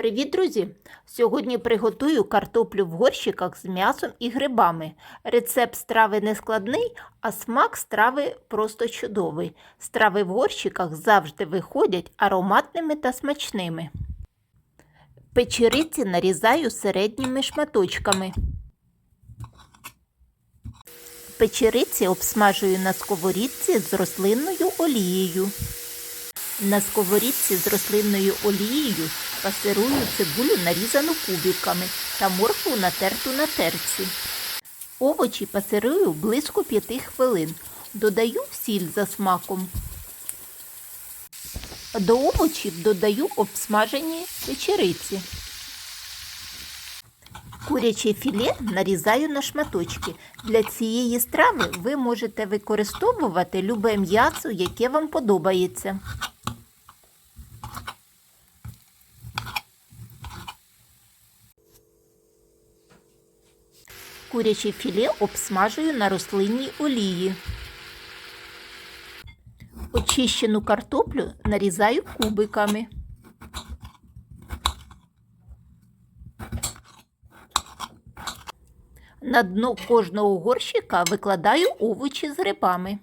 Привіт, друзі! Сьогодні приготую картоплю в горщиках з м'ясом і грибами. Рецепт страви не складний, а смак страви просто чудовий. Страви в горщиках завжди виходять ароматними та смачними. Печериці нарізаю середніми шматочками. Печериці обсмажую на сковорідці з рослинною олією. На сковорідці з рослинною олією пасирую цибулю нарізану кубиками та моркву натерту на терці. Овочі пасирую близько 5 хвилин. Додаю сіль за смаком. До овочів додаю обсмажені печериці. Куряче філе нарізаю на шматочки. Для цієї страви ви можете використовувати любе м'ясо, яке вам подобається. Куряче філе обсмажую на рослинній олії. Очищену картоплю нарізаю кубиками. На дно кожного горщика викладаю овочі з грибами.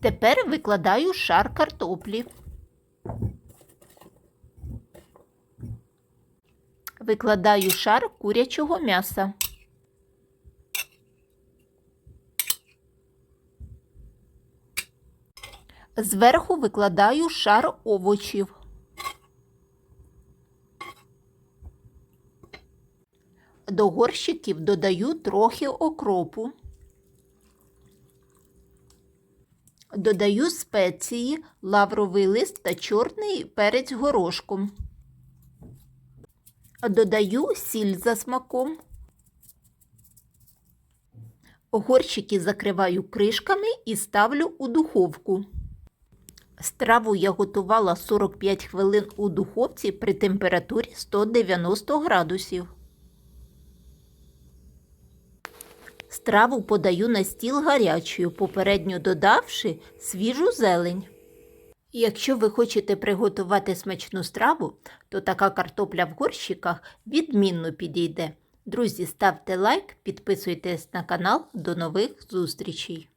Тепер викладаю шар картоплі. Викладаю шар курячого м'яса. Зверху викладаю шар овочів. До горщиків додаю трохи окропу. Додаю спеції, лавровий лист та чорний перець горошком. Додаю сіль за смаком. Горщики закриваю кришками і ставлю у духовку. Страву я готувала 45 хвилин у духовці при температурі 190 градусів. Страву подаю на стіл гарячою, попередньо додавши свіжу зелень. Якщо ви хочете приготувати смачну страву, то така картопля в горщиках відмінно підійде. Друзі, ставте лайк, підписуйтесь на канал. До нових зустрічей!